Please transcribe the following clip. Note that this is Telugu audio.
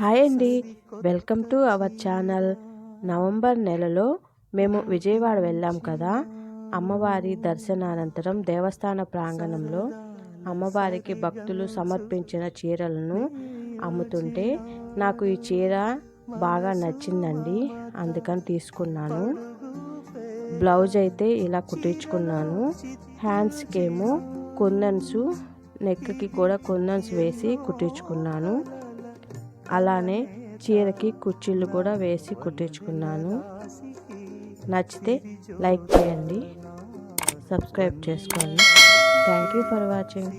హాయ్ అండి. Welcome to our channel. November నెలలో మేము విజయవాడ వెళ్ళాం కదా. అమ్మవారి దర్శనానంతరం దేవస్థాన ప్రాంగణంలో అమ్మవారికి భక్తులు సమర్పించిన చీరలను అమ్ముతుంటే నాకు ఈ చీర బాగా నచ్చిందండి. అందుకని తీసుకున్నాను. బ్లౌజ్ అయితే ఇలా కుట్టించుకున్నాను. హ్యాండ్స్కి ఏమో కుందన్స్ నెక్కి కూడా కుందన్స్ వేసి కుట్టించుకున్నాను. అలానే చీరకి కుర్చీలు కూడా వేసి కుట్టించుకున్నాను. నచ్చితే లైక్ చేయండి సబ్స్క్రైబ్ చేసుకోండి. Thank you for watching.